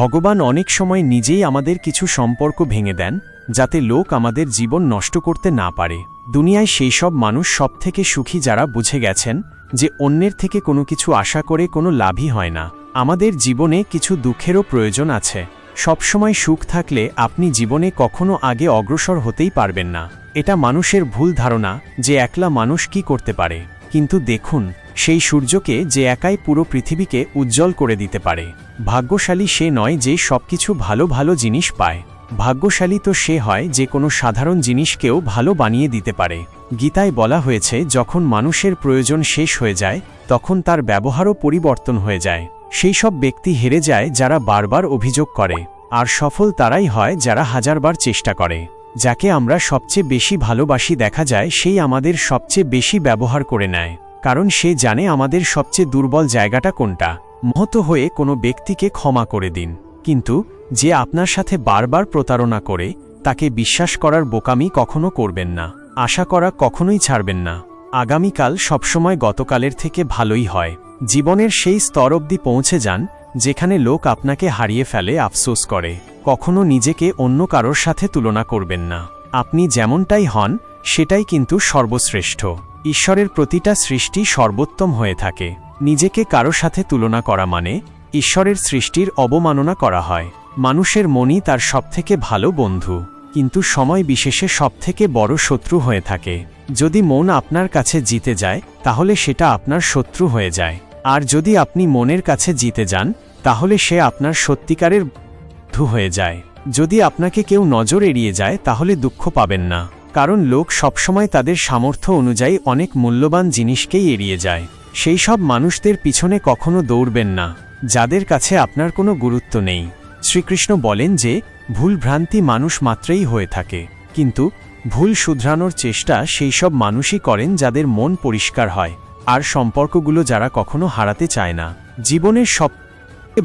ভগবান অনেক সময় নিজেই আমাদের কিছু সম্পর্ক ভেঙে দেন, যাতে লোক আমাদের জীবন নষ্ট করতে না পারে। দুনিয়ায় সেই সব মানুষ সবথেকে সুখী যারা বুঝে গেছেন যে অন্যের থেকে কোনো কিছু আশা করে কোনো লাভই হয় না। আমাদের জীবনে কিছু দুঃখেরও প্রয়োজন আছে। সবসময় সুখ থাকলে আপনি জীবনে কখনো আগে অগ্রসর হতেই পারবেন না। এটা মানুষের ভুল ধারণা যে একলা মানুষ কি করতে পারে। কিন্তু দেখুন সেই সূর্যকে যে একাই পুরো পৃথিবীকে উজ্জ্বল করে দিতে পারে। ভাগ্যশালী সে নয় যে সবকিছু ভালো ভালো জিনিস পায়। ভাগ্যশালী তো সে হয় যে কোনো সাধারণ জিনিসকেও ভালো বানিয়ে দিতে পারে। গীতায় বলা হয়েছে, যখন মানুষের প্রয়োজন শেষ হয়ে যায়, তখন তার ব্যবহারও পরিবর্তন হয়ে যায়। সেই সব ব্যক্তি হেরে যায় যারা বারবার অভিযোগ করে। আর সফল তারাই হয় যারা হাজারবার চেষ্টা করে। যাকে আমরা সবচেয়ে বেশি ভালোবাসি দেখা যায়, সেই আমাদের সবচেয়ে বেশি ব্যবহার করে নেয়। কারণ সে জানে আমাদের সবচেয়ে দুর্বল জায়গাটা কোনটা। মহত হয়ে কোনো ব্যক্তিকে ক্ষমা করে দিন। কিন্তু যে আপনার সাথে বারবার প্রতারণা করে, তাকে বিশ্বাস করার বোকামি কখনো করবেন না। আশা করা কখনোই ছাড়বেন না। আগামীকাল সবসময় গতকালের থেকে ভালোই হয়। জীবনের সেই স্তর অবধি পৌঁছে যান, যেখানে লোক আপনাকে হারিয়ে ফেলে আফসোস করে। কখনো নিজেকে অন্য কারোর সাথে তুলনা করবেন না। আপনি যেমনটাই হন, সেটাই কিন্তু সর্বশ্রেষ্ঠ। ঈশ্বরের প্রতিটা সৃষ্টি সর্বোত্তম হয়ে থাকে। নিজেকে কারও সাথে তুলনা করা মানে ঈশ্বরের সৃষ্টির অবমাননা করা হয়। মানুষের মনই তার সবথেকে ভালো বন্ধু, কিন্তু সময় বিশেষে সবথেকে বড় শত্রু হয়ে থাকে। যদি মন আপনার কাছে জিতে যায়, তাহলে সেটা আপনার শত্রু হয়ে যায়। আর যদি আপনি মনের কাছে জিতে যান, তাহলে সে আপনার সত্যিকারের বন্ধু হয়ে যায়। যদি আপনাকে কেউ নজর এড়িয়ে যায়, তাহলে দুঃখ পাবেন না। কারণ লোক সবসময় তাদের সামর্থ্য অনুযায়ী অনেক মূল্যবান জিনিসকেই এড়িয়ে যায়। সেই সব মানুষদের পিছনে কখনো দৌড়বেন না, যাদের কাছে আপনার কোনো গুরুত্ব নেই। শ্রীকৃষ্ণ বলেন যে, ভুল ভ্রান্তি মানুষ মাত্রেই হয়ে থাকে। কিন্তু, ভুল শুধরানোর চেষ্টা সেই সব মানুষই করেন যাদের মন পরিষ্কার হয়, আর সম্পর্কগুলো যারা কখনো হারাতে চায় না। জীবনের সব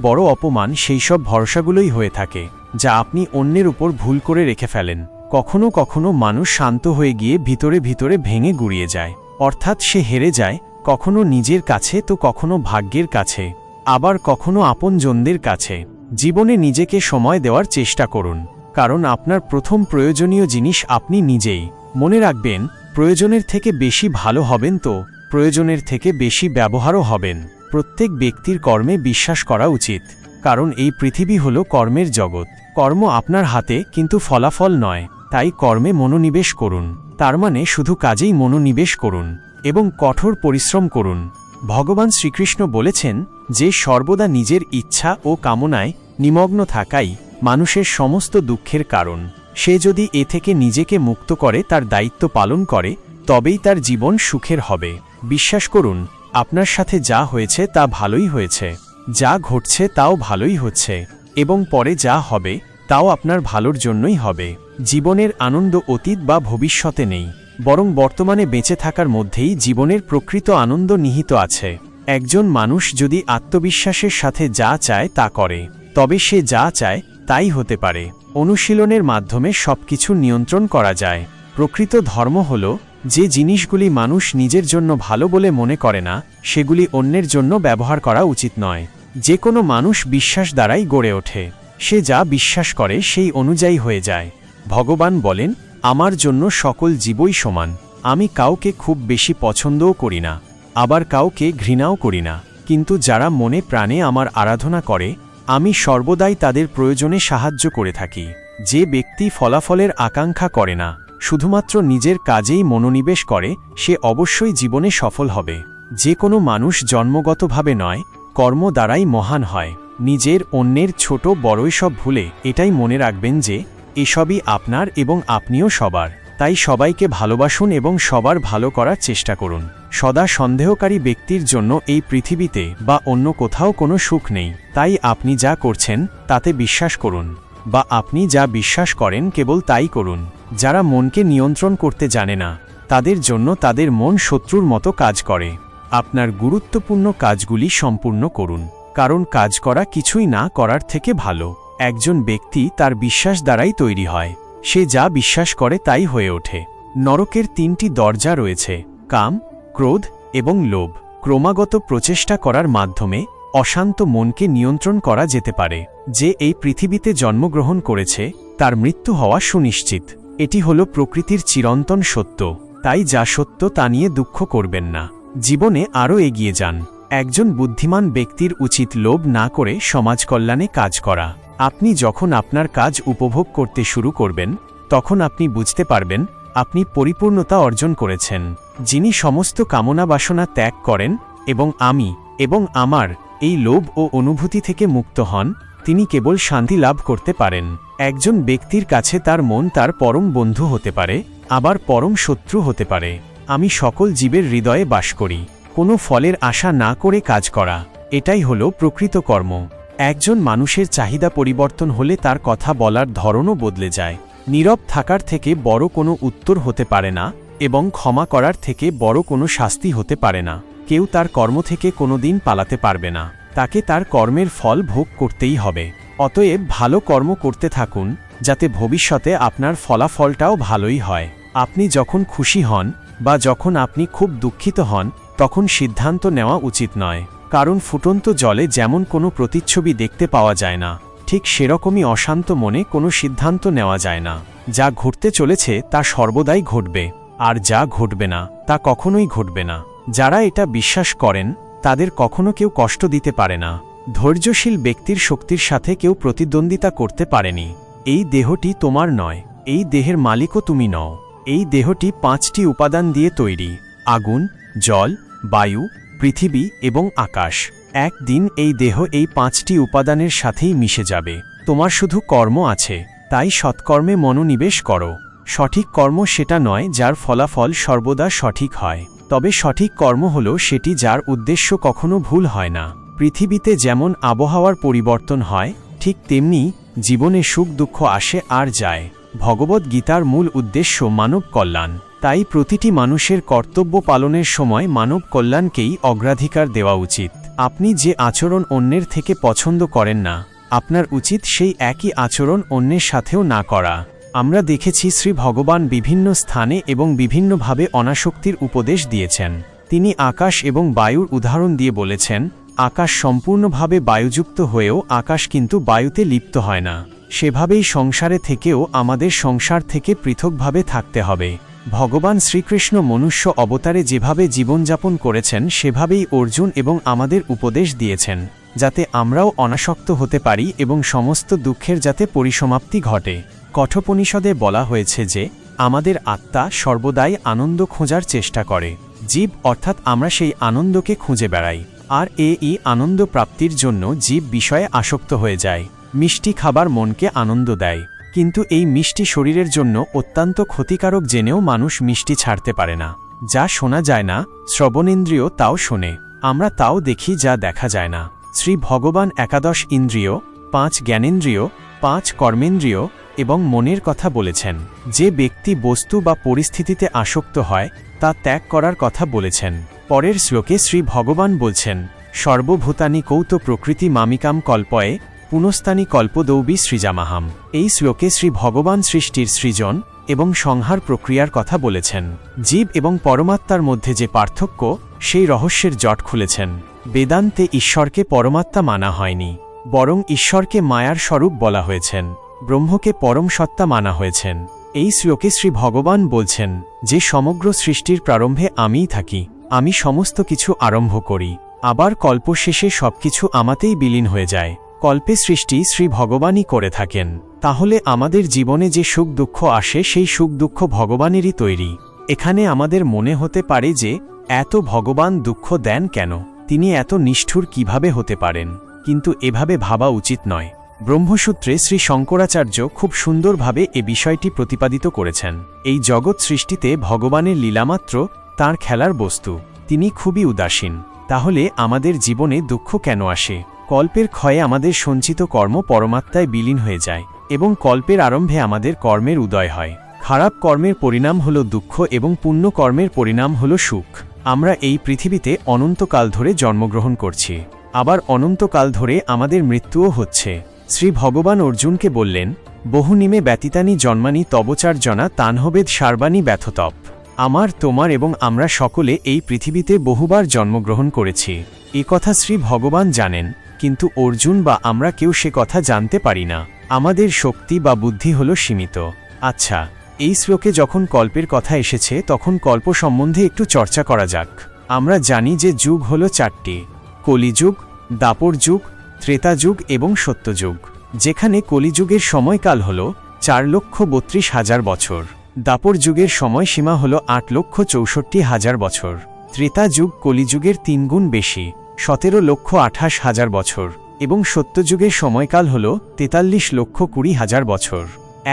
বড় অপমান সেই সব ভরসাগুলোই হয়ে থাকে, যা আপনি অন্যের উপর ভুল করে রেখে ফেলেন। কখনো কখনো মানুষ শান্ত হয়ে গিয়ে ভিতরে ভিতরে ভেঙে গুড়িয়ে যায়। অর্থাৎ সে হেরে যায়, কখনো নিজের কাছে তো কখনো ভাগ্যের কাছে, আবার কখনো আপনজনদের কাছে। জীবনে নিজেকে সময় দেওয়ার চেষ্টা করুন, কারণ আপনার প্রথম প্রয়োজনীয় জিনিস আপনি নিজেই। মনে রাখবেন, প্রয়োজনের থেকে বেশি ভালো হবেন তো, প্রয়োজনের থেকে বেশি ব্যবহারও হবেন। প্রত্যেক ব্যক্তির কর্মে বিশ্বাস করা উচিত, কারণ এই পৃথিবী হল কর্মের জগৎ। কর্ম আপনার হাতে, কিন্তু ফলাফল নয়। তাই কর্মে মনোনিবেশ করুন। তার মানে শুধু কাজেই মনোনিবেশ করুন এবং কঠোর পরিশ্রম করুন। ভগবান শ্রীকৃষ্ণ বলেছেন যে সর্বদা নিজের ইচ্ছা ও কামনায় নিমগ্ন থাকাই মানুষের সমস্ত দুঃখের কারণ। সে যদি এ থেকে নিজেকে মুক্ত করে তার দায়িত্ব পালন করে, তবেই তার জীবন সুখের হবে। বিশ্বাস করুন, আপনার সাথে যা হয়েছে তা ভালোই হয়েছে। যা ঘটছে তাও ভালোই হচ্ছে এবং পরে যা হবে তাও আপনার ভালোর জন্যই হবে। জীবনের আনন্দ অতীত বা ভবিষ্যতে নেই। বরং বর্তমানে বেঁচে থাকার মধ্যেই জীবনের প্রকৃত আনন্দ নিহিত আছে। একজন মানুষ যদি আত্মবিশ্বাসের সাথে যা চায় তা করে, তবে সে যা চায় তাই হতে পারে। অনুশীলনের মাধ্যমে সবকিছু নিয়ন্ত্রণ করা যায়। প্রকৃত ধর্ম হল, যে জিনিসগুলি মানুষ নিজের জন্য ভালো বলে মনে করে না, সেগুলি অন্যের জন্য ব্যবহার করা উচিত নয়। যে কোনো মানুষ বিশ্বাস দ্বারাই গড়ে ওঠে। সে যা বিশ্বাস করে সেই অনুযায়ী হয়ে যায়। ভগবান বলেন, আমার জন্য সকল জীবই সমান। আমি কাউকে খুব বেশি পছন্দও করি না, আবার কাউকে ঘৃণাও করি না। কিন্তু যারা মনে প্রাণে আমার আরাধনা করে, আমি সর্বদাই তাদের প্রয়োজনে সাহায্য করে থাকি। যে ব্যক্তি ফলাফলের আকাঙ্ক্ষা করে না, শুধুমাত্র নিজের কাজেই মনোনিবেশ করে, সে অবশ্যই জীবনে সফল হবে। যে কোনো মানুষ জন্মগতভাবে নয়, কর্ম দ্বারাই মহান হয়। নিজের অন্যের ছোট বড়ই সব ভুলে এটাই মনে রাখবেন যে, এসবই আপনার এবং আপনিও সবার। তাই সবাইকে ভালোবাসুন এবং সবার ভালো করার চেষ্টা করুন। সদা সন্দেহকারী ব্যক্তির জন্য এই পৃথিবীতে বা অন্য কোথাও কোনো সুখ নেই। তাই আপনি যা করছেন, তাতে বিশ্বাস করুন। বা আপনি যা বিশ্বাস করেন, কেবল তাই করুন। যারা মনকে নিয়ন্ত্রণ করতে জানে না, তাদের জন্য তাদের মন শত্রুর মতো কাজ করে। আপনার গুরুত্বপূর্ণ কাজগুলি সম্পূর্ণ করুন। কারণ কাজ করা কিছুই না করার থেকে ভালো। একজন ব্যক্তি তার বিশ্বাস দ্বারাই তৈরি হয়। সে যা বিশ্বাস করে তাই হয়ে ওঠে। নরকের তিনটি দরজা রয়েছে, কাম, ক্রোধ এবং লোভ। ক্রমাগত প্রচেষ্টা করার মাধ্যমে অশান্ত মনকে নিয়ন্ত্রণ করা যেতে পারে। যে এই পৃথিবীতে জন্মগ্রহণ করেছে, তার মৃত্যু হওয়া সুনিশ্চিত। এটি হল প্রকৃতির চিরন্তন সত্য। তাই যা সত্য তা নিয়ে দুঃখ করবেন না। জীবনে আরও এগিয়ে যান। একজন বুদ্ধিমান ব্যক্তির উচিত লোভ না করে সমাজ কল্যাণে কাজ করা। আপনি যখন আপনার কাজ উপভোগ করতে শুরু করবেন, তখন আপনি বুঝতে পারবেন, আপনি পরিপূর্ণতা অর্জন করেছেন। যিনি সমস্ত কামনা বাসনা ত্যাগ করেন, এবং আমি, এবং আমার, এই লোভ ও অনুভূতি থেকে মুক্ত হন, তিনি কেবল শান্তি লাভ করতে পারেন। একজন ব্যক্তির কাছে তার মন তার পরম বন্ধু হতে পারে, আবার পরম শত্রু হতে পারে। আমি সকল জীবের হৃদয়ে বাস করি। কোনো ফলের আশা না করে কাজ করা। এটাই হল প্রকৃত কর্ম। একজন মানুষের চাহিদা পরিবর্তন হলে তার কথা বলার ধরনও বদলে যায়। নীরব থাকার থেকে বড় কোনো উত্তর হতে পারে না এবং ক্ষমা করার থেকে বড় কোনো শাস্তি হতে পারে না। কেউ তার কর্ম থেকে কোনো দিন পালাতে পারবে না। তাকে তার কর্মের ফল ভোগ করতেই হবে। অতএব ভালো কর্ম করতে থাকুন, যাতে ভবিষ্যতে আপনার ফলাফলটাও ভালোই হয়। আপনি যখন খুশি হন বা যখন আপনি খুব দুঃখিত হন তখন সিদ্ধান্ত নেওয়া উচিত নয়, কারণ ফুটন্ত জলে যেমন কোনো প্রতিচ্ছবি দেখতে পাওয়া যায় না, ঠিক সেরকমই অশান্ত মনে কোনো সিদ্ধান্ত নেওয়া যায় না। যা ঘটতে চলেছে তা সর্বদাই ঘটবে, আর যা ঘটবে না, তা কখনোই ঘটবে না। যারা এটা বিশ্বাস করেন, তাদের কখনো কেউ কষ্ট দিতে পারে না। ধৈর্যশীল ব্যক্তির শক্তির সাথে কেউ প্রতিদ্বন্দ্বিতা করতে পারেনি। এই দেহটি তোমার নয়, এই দেহের মালিকও তুমি নও। এই দেহটি পাঁচটি উপাদান দিয়ে তৈরি, আগুন, জল বায়ু, পৃথিবী এবং আকাশ। একদিন এই দেহ এই পাঁচটি উপাদানের সাথেই মিশে যাবে। তোমার শুধু কর্ম আছে, তাই সৎকর্মে মনোনিবেশ করো। সঠিক কর্ম সেটা নয় যার ফলাফল সর্বদা সঠিক হয়। তবে সঠিক কর্ম হল সেটি যার উদ্দেশ্য কখনো ভুল হয় না। পৃথিবীতে যেমন আবহাওয়ার পরিবর্তন হয়, ঠিক তেমনি জীবনে সুখ দুঃখ আসে আর যায়। ভগবত গীতার মূল উদ্দেশ্য মানব কল্যাণ। তাই প্রতিটি মানুষের কর্তব্য পালনের সময় মানব কল্যাণকেই অগ্রাধিকার দেওয়া উচিত। আপনি যে আচরণ অন্যের থেকে পছন্দ করেন না, আপনার উচিত সেই একই আচরণ অন্যের সাথেও না করা। আমরা দেখেছি শ্রী ভগবান বিভিন্ন স্থানে এবং বিভিন্নভাবে অনাসক্তির উপদেশ দিয়েছেন। তিনি আকাশ এবং বায়ুর উদাহরণ দিয়ে বলেছেন, আকাশ সম্পূর্ণভাবে বায়ুযুক্ত হয়েও আকাশ কিন্তু বায়ুতে লিপ্ত হয় না। সেভাবেই সংসারে থেকেও আমাদের সংসার থেকে পৃথকভাবে থাকতে হবে। ভগবান শ্রীকৃষ্ণ মনুষ্য অবতারে যেভাবে জীবনযাপন করেছেন, সেভাবেই অর্জুন এবং আমাদের উপদেশ দিয়েছেন, যাতে আমরাও অনাসক্ত হতে পারি এবং সমস্ত দুঃখের যাতে পরিসমাপ্তি ঘটে। কঠোপনিষদে বলা হয়েছে যে, আমাদের আত্মা সর্বদাই আনন্দ খোঁজার চেষ্টা করে। জীব অর্থাৎ আমরা সেই আনন্দকে খুঁজে বেড়াই। আর এ ই আনন্দ প্রাপ্তির জন্য জীব বিষয়ে আসক্ত হয়ে যায়। মিষ্টি খাবার মনকে আনন্দ দেয়। কিন্তু এই মিষ্টি শরীরের জন্য অত্যন্ত ক্ষতিকারক জেনেও মানুষ মিষ্টি ছাড়তে পারে না। যা শোনা যায় না, শ্রবণেন্দ্রিয় তাও শোনে। আমরা তাও দেখি যা দেখা যায় না। শ্রী ভগবান একাদশ ইন্দ্রিয়, পাঁচ জ্ঞানেন্দ্রিয়, পাঁচ কর্মেন্দ্রিয় এবং মনের কথা বলেছেন। যে ব্যক্তি বস্তু বা পরিস্থিতিতে আসক্ত হয়, তা ত্যাগ করার কথা বলেছেন। পরের শ্লোকে শ্রী ভগবান বলছেন, সর্বভূতানি কৌত প্রকৃতি মামিকাম কল্পয়ে পুনস্তানি কল্পদৌবী সৃজামাহাম। এই শ্লোকে শ্রী ভগবান সৃষ্টির সৃজন এবং সংহার প্রক্রিয়ার কথা বলেছেন। জীব এবং পরমাত্মার মধ্যে যে পার্থক্য, সেই রহস্যের জট খুলেছেন। বেদান্তে ঈশ্বরকে পরমাত্মা মানা হয়নি, বরং ঈশ্বরকে মায়ার স্বরূপ বলা হয়েছেন, ব্রহ্মকে পরম সত্তা মানা হয়েছেন। এই শ্লোকে শ্রী ভগবান বলছেন যে, সমগ্র সৃষ্টির প্রারম্ভে আমিই থাকি, আমি সমস্ত কিছু আরম্ভ করি, আবার কল্প শেষে সবকিছু আমাতেই বিলীন হয়ে যায়। কল্পে সৃষ্টি শ্রী ভগবানই করে থাকেন। তাহলে আমাদের জীবনে যে সুখ দুঃখ আসে, সেই সুখ দুঃখ ভগবানেরই তৈরি। এখানে আমাদের মনে হতে পারে যে, এত ভগবান দুঃখ দেন কেন? তিনি এত নিষ্ঠুর কীভাবে হতে পারেন? কিন্তু এভাবে ভাবা উচিত নয়। ব্রহ্মসূত্রে শ্রী শঙ্করাচার্য খুব সুন্দরভাবে এ বিষয়টি প্রতিপাদিত করেছেন। এই জগৎ সৃষ্টিতে ভগবানের লীলামাত্র তার খেলার বস্তু। তিনি খুবই উদাসীন। তাহলে আমাদের জীবনে দুঃখ কেন আসে? কল্পের ক্ষয়ে আমাদের সঞ্চিত কর্ম পরমাত্মায় বিলীন হয়ে যায়, এবং কল্পের আরম্ভে আমাদের কর্মের উদয় হয়। খারাপ কর্মের পরিণাম হল দুঃখ এবং পুণ্য কর্মের পরিণাম হল সুখ। আমরা এই পৃথিবীতে অনন্তকাল ধরে জন্মগ্রহণ করছি। আবার অনন্তকাল ধরে আমাদের মৃত্যুও হচ্ছে। শ্রী ভগবান অর্জুনকে বললেন বহু নিমে ব্যতীতানি জন্মানি তবচার জনা তানহবেদ সার্বাণী ব্যথতপ। আমার, তোমার এবং আমরা সকলে এই পৃথিবীতে বহুবার জন্মগ্রহণ করেছি। এ কথা শ্রী ভগবান জানেন। কিন্তু অর্জুন বা আমরা কেউ সে কথা জানতে পারি না। আমাদের শক্তি বা বুদ্ধি হল সীমিত। আচ্ছা এই শ্লোকে যখন কল্পের কথা এসেছে, তখন কল্প সম্বন্ধে একটু চর্চা করা যাক। আমরা জানি যে যুগ হল চারটি। কলিযুগ, দাপর যুগ ত্রেতা যুগ এবং সত্যযুগ। যেখানে কলিযুগের সময়কাল হল চার লক্ষ বত্রিশ হাজার বছর। দাপর যুগের সময়সীমা হল আট লক্ষ চৌষট্টি হাজার বছর। ত্রেতা যুগ কলিযুগের তিনগুণ বেশি। সতেরো লক্ষ আঠাশ হাজার বছর, এবং সত্যযুগের সময়কাল হল তেতাল্লিশ লক্ষ কুড়ি হাজার বছর।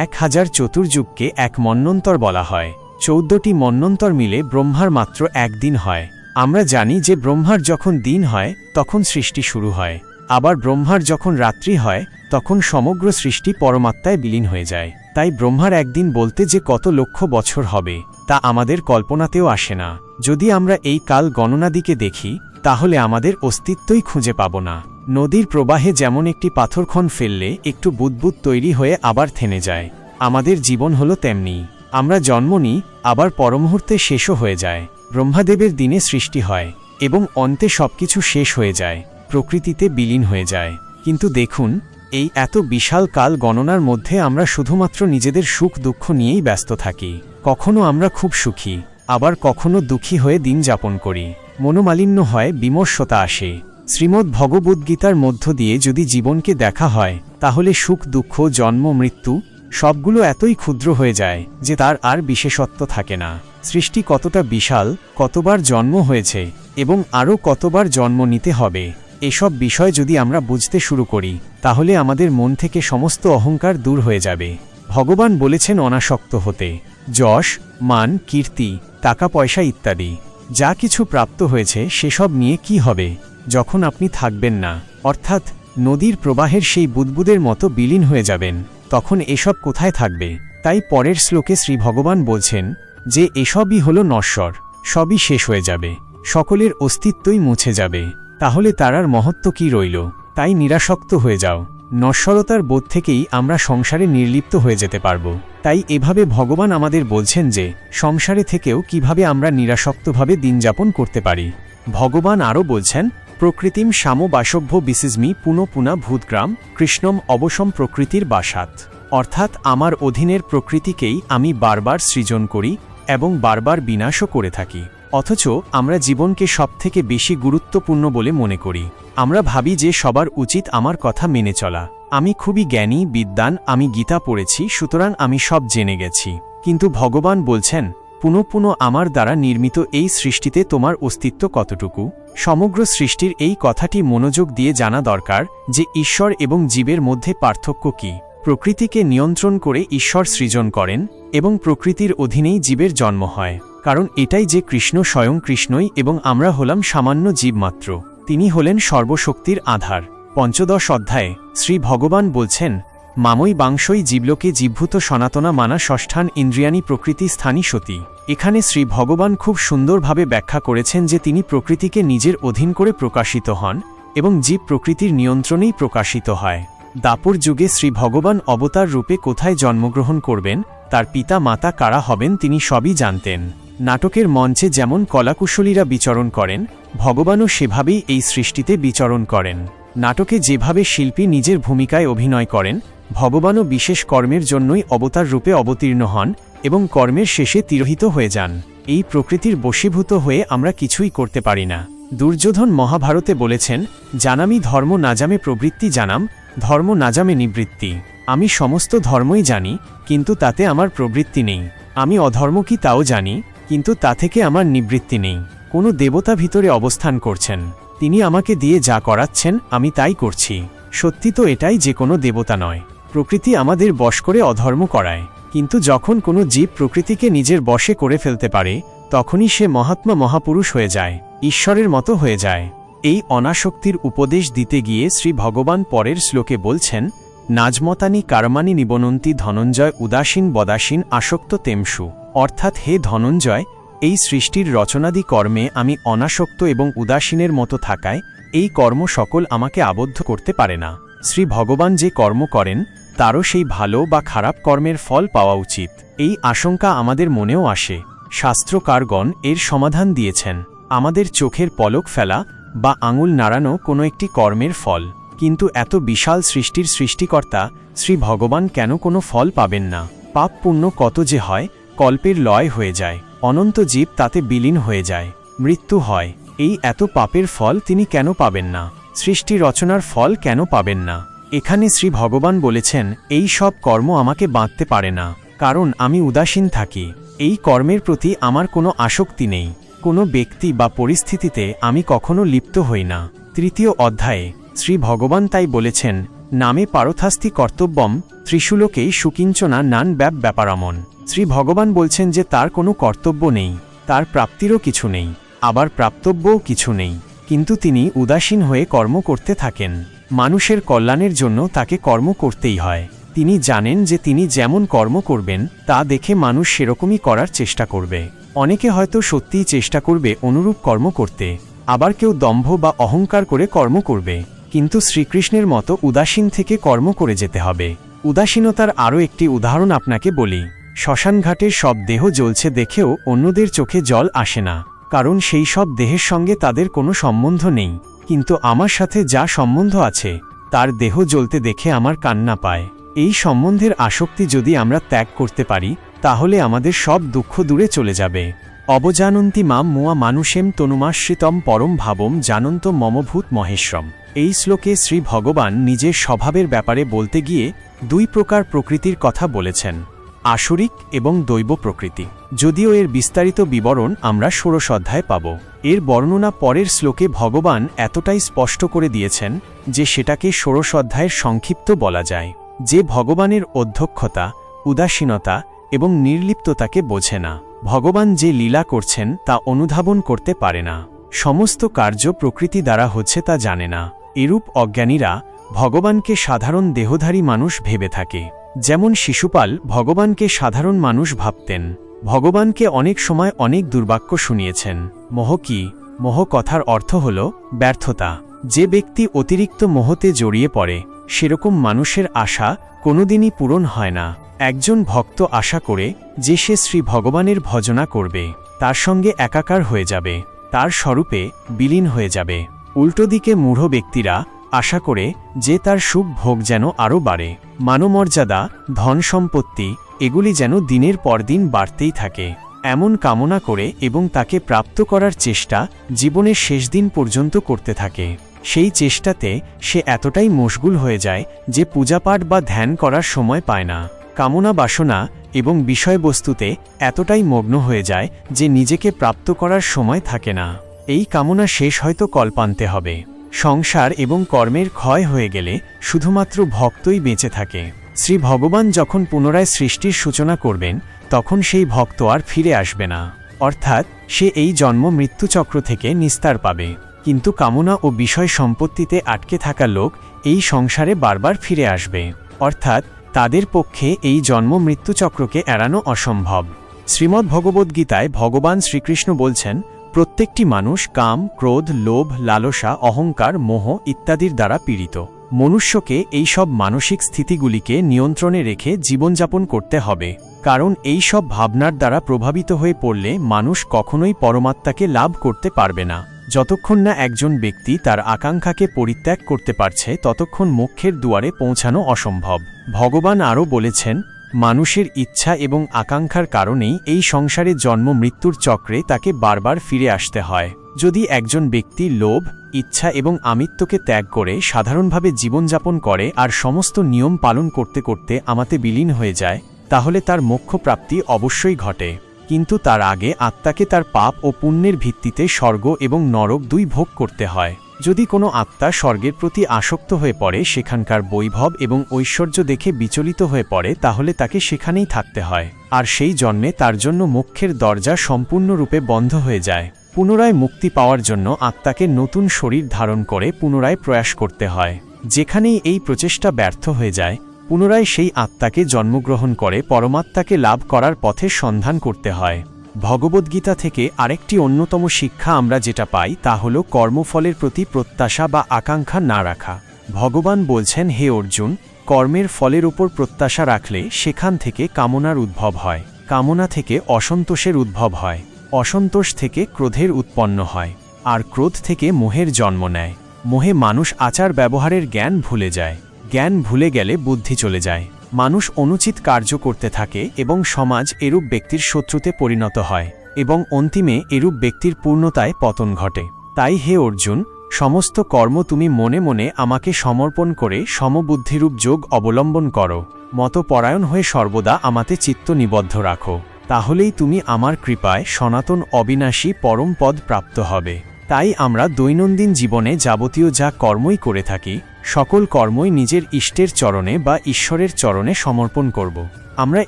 এক হাজার চতুর্যুগকে এক মন্বন্তর বলা হয়। চৌদ্দটি মন্বন্তর মিলে ব্রহ্মার মাত্র একদিন হয়। আমরা জানি যে ব্রহ্মার যখন দিন হয়, তখন সৃষ্টি শুরু হয়। আবার ব্রহ্মার যখন রাত্রি হয়, তখন সমগ্র সৃষ্টি পরমাত্মায় বিলীন হয়ে যায়। তাই ব্রহ্মার একদিন বলতে যে কত লক্ষ বছর হবে, তা আমাদের কল্পনাতেও আসে না। যদি আমরা এই কাল গণনাদিকে দেখি, তাহলে আমাদের অস্তিত্বই খুঁজে পাব না। নদীর প্রবাহে যেমন একটি পাথরক্ষণ ফেললে, একটু বুদবুদ তৈরি হয়ে আবার থেমে যায়। আমাদের জীবন হলো তেমনি। আমরা জন্ম নিই, আবার পরমুহূর্তে শেষও হয়ে যায়। ব্রহ্মাদেবের দিনে সৃষ্টি হয়, এবং অন্তে সবকিছু শেষ হয়ে যায়, প্রকৃতিতে বিলীন হয়ে যায়। কিন্তু দেখুন, এই এত বিশাল কাল গণনার মধ্যে আমরা শুধুমাত্র নিজেদের সুখ দুঃখ নিয়েই ব্যস্ত থাকি। কখনো আমরা খুব সুখী। আবার কখনো দুঃখী হয়ে দিন যাপন করি। মনোমালিন্য হয়, বিমর্ষতা আসে। শ্রীমদ্ ভগবদ্গীতার মধ্য দিয়ে যদি জীবনকে দেখা হয়, তাহলে সুখ, দুঃখ, জন্ম, মৃত্যু, সবগুলো এতই ক্ষুদ্র হয়ে যায় যে তার আর বিশেষত্ব থাকে না। সৃষ্টি কতটা বিশাল, কতবার জন্ম হয়েছে, এবং আরও কতবার জন্ম নিতে হবে, এসব বিষয় যদি আমরা বুঝতে শুরু করি, তাহলে আমাদের মন থেকে সমস্ত অহংকার দূর হয়ে যাবে। ভগবান বলেছেন অনাসক্ত হতে। যশ, মান, কীর্তি টাকা পয়সা ইত্যাদি। যা কিছু প্রাপ্ত হয়েছে, সেসব নিয়ে কি হবে, যখন আপনি থাকবেন না? অর্থাৎ, নদীর প্রবাহের সেই বুদবুদের মতো বিলীন হয়ে যাবেন, তখন এসব কোথায় থাকবে? তাই পরের শ্লোকে শ্রী ভগবান বলছেন যে, এসবই হল নশ্বর, সবই শেষ হয়ে যাবে, সকলের অস্তিত্বই মুছে যাবে, তাহলে তারার মহত্ব কি রইল? তাই নিরাসক্ত হয়ে যাও। নশ্বরতার বোধ থেকেই আমরা সংসারে নির্লিপ্ত হয়ে যেতে পারব। তাই এভাবে ভগবান আমাদের বলছেন যে, সংসারে থেকেও কীভাবে আমরা নিরাসক্তভাবে দিনযাপন করতে পারি। ভগবান আরও বলছেন, প্রকৃতিম সাম বাসভ্য বিসিজমি পুনঃ পুনা ভূতগ্রাম, কৃষ্ণম অবসম প্রকৃতির বাসাত। অর্থাৎ আমার অধীনের প্রকৃতিকেই আমি বারবার সৃজন করি এবং বারবার বিনাশও করে থাকি। অথচ আমরা জীবনকে সবথেকে বেশি গুরুত্বপূর্ণ বলে মনে করি। আমরা ভাবি যে সবার উচিত আমার কথা মেনে চলা। আমি খুবই জ্ঞানী, বিদ্বান, আমি গীতা পড়েছি, সুতরাং আমি সব জেনে গেছি। কিন্তু ভগবান বলছেন, পুনঃ পুনঃ আমার দ্বারা নির্মিত এই সৃষ্টিতে তোমার অস্তিত্ব কতটুকু? সমগ্র সৃষ্টির এই কথাটি মনোযোগ দিয়ে জানা দরকার যে ঈশ্বর এবং জীবের মধ্যে পার্থক্য কি। প্রকৃতিকে নিয়ন্ত্রণ করে ঈশ্বর সৃজন করেন এবং প্রকৃতির অধীনেই জীবের জন্ম হয়। কারণ এটাই যে কৃষ্ণ স্বয়ং কৃষ্ণই এবং আমরা হলাম সামান্য জীবমাত্র। তিনি হলেন সর্বশক্তির আধার। পঞ্চদশ অধ্যায়ে শ্রী ভগবান বলছেন, মামই বাংশই জীবলোকে জীবভূত সনাতনা মানা ষষ্ঠান ইন্দ্রিয়ানি প্রকৃতি স্থানী সতী। এখানে শ্রী ভগবান খুব সুন্দরভাবে ব্যাখ্যা করেছেন যে তিনি প্রকৃতিকে নিজের অধীন করে প্রকাশিত হন এবং জীব প্রকৃতির নিয়ন্ত্রণেই প্রকাশিত হয়। দাপর যুগে শ্রী ভগবান অবতার রূপে কোথায় জন্মগ্রহণ করবেন, তার পিতা মাতা কারা হবেন তিনি সবই জানতেন। নাটকের মঞ্চে যেমন কলাকুশলীরা বিচরণ করেন, ভগবানও সেভাবেই এই সৃষ্টিতে বিচরণ করেন। নাটকে যেভাবে শিল্পী নিজের ভূমিকায় অভিনয় করেন, ভগবানও বিশেষ কর্মের জন্যই অবতার রূপে অবতীর্ণ হন এবং কর্মের শেষে তিরোহিত হয়ে যান। এই প্রকৃতির বশীভূত হয়ে আমরা কিছুই করতে পারি না। দুর্যোধন মহাভারতে বলেছেন, জানামি ধর্ম নাজামে প্রবৃত্তি জানাম, ধর্ম নাজামে নিবৃত্তি। আমি সমস্ত ধর্মই জানি, কিন্তু তাতে আমার প্রবৃত্তি নেই। আমি অধর্ম কি তাও জানি? কিন্তু তা থেকে আমার নিবৃত্তি নেই। কোনো দেবতা ভিতরে অবস্থান করছেন। তিনি আমাকে দিয়ে যা করাচ্ছেন, আমি তাই করছি। সত্যি তো এটাই যে কোনো দেবতা নয়। প্রকৃতি আমাদের বশ করে অধর্ম করায়। কিন্তু যখন কোনো জীব প্রকৃতিকে নিজের বশে করে ফেলতে পারে, তখনই সে মহাত্মা মহাপুরুষ হয়ে যায়, ঈশ্বরের মতো হয়ে যায়। এই অনাসক্তির উপদেশ দিতে গিয়ে শ্রী ভগবান পরের শ্লোকে বলছেন, নাজমতানি কারমানি নিবনন্তি ধনঞ্জয় উদাসীন বদাসীন আসক্ত তেমসু। অর্থাৎ হে ধনঞ্জয়, এই সৃষ্টির রচনাদি কর্মে আমি অনাসক্ত এবং উদাসীনের মতো থাকায় এই কর্ম সকল আমাকে আবদ্ধ করতে পারে না। শ্রী ভগবান যে কর্ম করেন, তারও সেই ভালো বা খারাপ কর্মের ফল পাওয়া উচিত। এই আশঙ্কা আমাদের মনেও আসে। শাস্ত্রকারগণ এর সমাধান দিয়েছেন। আমাদের চোখের পলক ফেলা বা আঙুল নাড়ানো কোনো একটি কর্মের ফল। কিন্তু এত বিশাল সৃষ্টির সৃষ্টিকর্তা শ্রী ভগবান কেন কোনো ফল পাবেন না? পাপ পুণ্য কত যে হয় কল্পের লয় হয়ে যায়, অনন্ত জীব তাতে বিলীন হয়ে যায়, মৃত্যু হয়, এই এত পাপের ফল তিনি কেন পাবেন না, সৃষ্টি রচনার ফল কেন পাবেন না, এখানে শ্রী ভগবান বলেছেন, এই সব কর্ম আমাকে বাঁধতে পারে না, কারণ আমি উদাসীন থাকি, এই কর্মের প্রতি আমার কোনো আসক্তি নেই, কোনো ব্যক্তি বা পরিস্থিতিতে আমি কখনো লিপ্ত হই না, তৃতীয় অধ্যায়ে, শ্রী ভগবান তাই বলেছেন, নামে পারথাস্তি কর্তব্যম, ত্রিশূলকেই সুকিঞ্চনা নান ব্যাপ ব্যাপারামন। শ্রী ভগবান বলছেন যে তার কোনো কর্তব্য নেই, তার প্রাপ্তিরও কিছু নেই, আবার প্রাপ্তব্যও কিছু নেই, কিন্তু তিনি উদাসীন হয়ে কর্ম করতে থাকেন। মানুষের কল্যাণের জন্য তাকে কর্ম করতেই হয়। তিনি জানেন যে তিনি যেমন কর্ম করবেন, তা দেখে মানুষ সেরকমই করার চেষ্টা করবে। অনেকে হয়তো সত্যিই চেষ্টা করবে অনুরূপ কর্ম করতে, আবার কেউ দম্ভ বা অহংকার করে কর্ম করবে, কিন্তু শ্রীকৃষ্ণের মতো উদাসীন থেকে কর্ম করে যেতে হবে। উদাসীনতার আরও একটি উদাহরণ আপনাকে বলি। শ্মশানঘাটের সব দেহ জ্বলছে দেখেও অন্যদের চোখে জল আসে না, কারণ সেই সব দেহের সঙ্গে তাদের কোনো সম্বন্ধ নেই। কিন্তু আমার সাথে যা সম্বন্ধ আছে, তার দেহ জ্বলতে দেখে আমার কান্না পায়। এই সম্বন্ধের আসক্তি যদি আমরা ত্যাগ করতে পারি, তাহলে আমাদের সব দুঃখ দূরে চলে যাবে। অবজানন্তি মাম মুয়া মানুষেম তনুমাশ্রিতম পরম ভাবম জানন্ত মমভূত মহেশ্রম এই শ্লোকে শ্রী ভগবান নিজের স্বভাবের ব্যাপারে বলতে গিয়ে দুই প্রকার প্রকৃতির কথা বলেছেন। আসরিক এবং দৈব প্রকৃতি। যদিও এর বিস্তারিত বিবরণ আমরা ষোড়শ অধ্যায় পাব। এর বর্ণনা পরের শ্লোকে ভগবান এতটাই স্পষ্ট করে দিয়েছেন যে সেটাকে ষোড়শ অধ্যায়ের সংক্ষিপ্ত বলা যায়, যে ভগবানের অধ্যক্ষতা, উদাসীনতা এবং নির্লিপ্ততাকে বোঝে না। ভগবান যে লীলা করছেন তা অনুধাবন করতে পারে না। সমস্ত কার্য প্রকৃতি দ্বারা হচ্ছে তা জানে না। এরূপ অজ্ঞানীরা ভগবানকে সাধারণ দেহধারী মানুষ ভেবে থাকে। যেমন শিশুপাল ভগবানকে সাধারণ মানুষ ভাবতেন, ভগবানকে অনেক সময় অনেক দুর্বাক্য শুনিয়েছেন। মোহ কি? মোহ কথার অর্থ হল ব্যর্থতা। যে ব্যক্তি অতিরিক্ত মোহতে জড়িয়ে পড়ে, সেরকম মানুষের আশা কোনোদিনই পূরণ হয় না। একজন ভক্ত আশা করে যে সে শ্রী ভগবানের ভজনা করবে, তার সঙ্গে একাকার হয়ে যাবে, তার স্বরূপে বিলীন হয়ে যাবে। উল্টো দিকে মূঢ় ব্যক্তিরা আশা করে যে তার সুখ ভোগ যেন আরও বাড়ে। মানমর্যাদা ধন সম্পত্তি, এগুলি যেন দিনের পর দিন বাড়তেই থাকে। এমন কামনা করে এবং তাকে প্রাপ্ত করার চেষ্টা জীবনের শেষ দিন পর্যন্ত করতে থাকে। সেই চেষ্টাতে সে এতটাই মশগুল হয়ে যায় যে পূজাপাঠ বা ধ্যান করার সময় পায় না। কামনা বাসনা এবং বিষয়বস্তুতে এতটাই মগ্ন হয়ে যায় যে নিজেকে প্রাপ্ত করার সময় থাকে না। এই কামনা শেষ হয়তো কল্পান্তে হবে। সংসার এবং কর্মের ক্ষয় হয়ে গেলে শুধুমাত্র ভক্তই বেঁচে থাকে। শ্রী ভগবান যখন পুনরায় সৃষ্টির সূচনা করবেন, তখন সেই ভক্ত আর ফিরে আসবে না। অর্থাৎ সে এই জন্ম মৃত্যুচক্র থেকে নিস্তার পাবে। কিন্তু কামনা ও বিষয় সম্পত্তিতে আটকে থাকা লোক এই সংসারে বারবার ফিরে আসবে। অর্থাৎ তাদের পক্ষে এই জন্ম মৃত্যুচক্রকে এড়ানো অসম্ভব। শ্রীমদ্ ভগবদ্গীতায় ভগবান শ্রীকৃষ্ণ বলছেন প্রত্যেকটি মানুষ কাম, ক্রোধ, লোভ, লালসা, অহংকার, মোহ ইত্যাদির দ্বারা পীড়িত। মনুষ্যকে এই সব মানসিক স্থিতিগুলিকে নিয়ন্ত্রণে রেখে জীবনযাপন করতে হবে। কারণ এই সব ভাবনার দ্বারা প্রভাবিত হয়ে পড়লে মানুষ কখনোই পরমাত্মাকে লাভ করতে পারবে না। যতক্ষণ না একজন ব্যক্তি তার আকাঙ্ক্ষাকে পরিত্যাগ করতে পারছে, ততক্ষণ মোক্ষের দুয়ারে পৌঁছানো অসম্ভব। ভগবান আরও বলেছেন মানুষের ইচ্ছা এবং আকাঙ্ক্ষার কারণেই এই সংসারে জন্ম মৃত্যুর চক্রে তাকে বারবার ফিরে আসতে হয়। যদি একজন ব্যক্তি লোভ, ইচ্ছা এবং আমিত্বকে ত্যাগ করে সাধারণভাবে জীবনযাপন করে আর সমস্ত নিয়ম পালন করতে করতে আমাতে বিলীন হয়ে যায়, তাহলে তার মোক্ষ প্রাপ্তি অবশ্যই ঘটে। কিন্তু তার আগে আত্মাকে তার পাপ ও পুণ্যের ভিত্তিতে স্বর্গ এবং নরক দুই ভোগ করতে হয়। যদি কোনো আত্মা স্বর্গের প্রতি আসক্ত হয়ে পড়ে, সেখানকার বৈভব এবং ঐশ্বর্য দেখে বিচলিত হয়ে পড়ে, তাহলে তাকে সেখানেই থাকতে হয়। আর সেই জন্মে তার জন্য মুখ্যের দরজা সম্পূর্ণরূপে বন্ধ হয়ে যায়। পুনরায় মুক্তি পাওয়ার জন্য আত্মাকে নতুন শরীর ধারণ করে পুনরায় প্রয়াস করতে হয়। যেখানেই এই প্রচেষ্টা ব্যর্থ হয়ে যায়, পুনরায় সেই আত্মাকে জন্মগ্রহণ করে পরমাত্মাকে লাভ করার পথে সন্ধান করতে হয়। ভগবদ্গীতা থেকে আরেকটি অন্যতম শিক্ষা আমরা যেটা পাই তা হল কর্মফলের প্রতি প্রত্যাশা বা আকাঙ্ক্ষা না রাখা। ভগবান বলছেন, হে অর্জুন, কর্মের ফলের উপর প্রত্যাশা রাখলে সেখান থেকে কামনার উদ্ভব হয়। কামনা থেকে অসন্তোষের উদ্ভব হয়। অসন্তোষ থেকে ক্রোধের উৎপন্ন হয়। আর ক্রোধ থেকে মোহের জন্ম নেয়। মোহে মানুষ আচার ব্যবহারের জ্ঞান ভুলে যায়। জ্ঞান ভুলে গেলে বুদ্ধি চলে যায়। মানুষ অনুচিত কার্য করতে থাকে এবং সমাজ এরূপ ব্যক্তির শত্রুতে পরিণত হয় এবং অন্তিমে এরূপ ব্যক্তির পূর্ণতায় পতন ঘটে। তাই হে অর্জুন, সমস্ত কর্ম তুমি মনে মনে আমাকে সমর্পণ করে সমবুদ্ধিরূপ যোগ অবলম্বন করো। মতপরায়ণ হয়ে সর্বদা আমাতে চিত্ত নিবদ্ধ রাখো। তাহলেই তুমি আমার কৃপায় সনাতন অবিনাশী পরম পদ প্রাপ্ত হবে। তাই আমরা দৈনন্দিন জীবনে যাবতীয় যা কর্মই করে থাকি, সকল কর্মই নিজের ইষ্টের চরণে বা ঈশ্বরের চরণে সমর্পণ করব। আমরা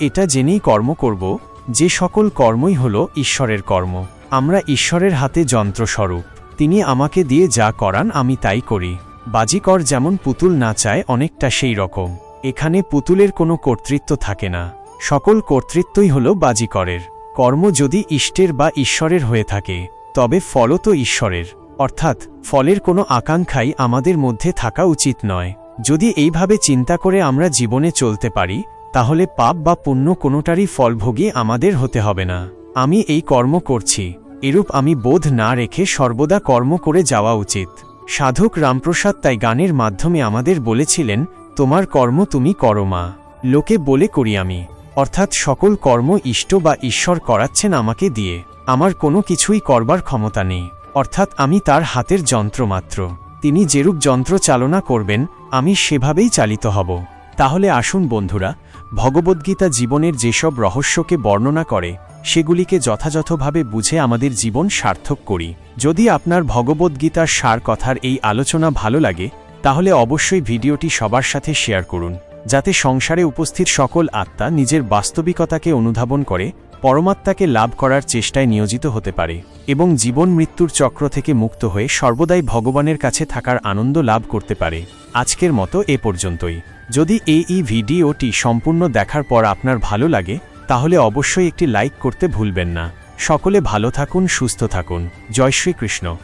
এটা জেনেই কর্ম করব, যে সকল কর্মই হল ঈশ্বরের কর্ম। আমরা ঈশ্বরের হাতে যন্ত্রস্বরূপ। তিনি আমাকে দিয়ে যা করান আমি তাই করি। বাজিকর যেমন পুতুল না চায় অনেকটা সেই রকম। এখানে পুতুলের কোনো কর্তৃত্ব থাকে না। সকল কর্তৃত্বই হল বাজিকরের। কর্ম যদি ইষ্টের বা ঈশ্বরের হয়ে থাকে তবে ফলও তো ঈশ্বরের। অর্থাৎ, ফলের কোনো আকাঙ্ক্ষাই আমাদের মধ্যে থাকা উচিত নয়। যদি এইভাবে চিন্তা করে আমরা জীবনে চলতে পারি, তাহলে পাপ বা পুণ্য কোনোটারই ফলভোগী আমাদের হতে হবে না। আমি এই কর্ম করছি। এরূপ আমি বোধ না রেখে সর্বদা কর্ম করে যাওয়া উচিত। সাধক রামপ্রসাদ তাই গানের মাধ্যমে আমাদের বলেছিলেন, তোমার কর্ম তুমি করো মা। লোকে বলে করি আমি। অর্থাৎ সকল কর্ম ইষ্ট বা ঈশ্বর করাচ্ছেন আমাকে দিয়ে, আমার কোনো কিছুই করবার ক্ষমতা নেই। অর্থাৎ আমি তার হাতের যন্ত্র মাত্র। তিনি যেরূপ যন্ত্র চালনা করবেন, আমি সেভাবেই চালিত হব। তাহলে আসুন বন্ধুরা, ভগবদ্গীতা জীবনের যেসব রহস্যকে বর্ণনা করে, সেগুলিকে যথাযথভাবে বুঝে আমাদের জীবন সার্থক করি। যদি আপনার ভগবদ্গীতার সার কথার এই আলোচনা ভালো লাগে, তাহলে অবশ্যই ভিডিওটি সবার সাথে শেয়ার করুন। যাতে সংসারে উপস্থিত সকল আত্মা নিজের বাস্তবিকতাকে অনুধাবন করে, পরমাত্মাকে লাভ করার চেষ্টায় নিয়োজিত হতে পারে এবং জীবন মৃত্যুর চক্র থেকে মুক্ত হয়ে সর্বদাই ভগবানের কাছে থাকার আনন্দ লাভ করতে পারে। আজকের মতো এ পর্যন্তই। যদি এই ভিডিওটি সম্পূর্ণ দেখার পর আপনার ভালো লাগে, তাহলে অবশ্যই একটি লাইক করতে ভুলবেন না। সকলে ভালো থাকুন, সুস্থ থাকুন। জয় শ্রীকৃষ্ণ।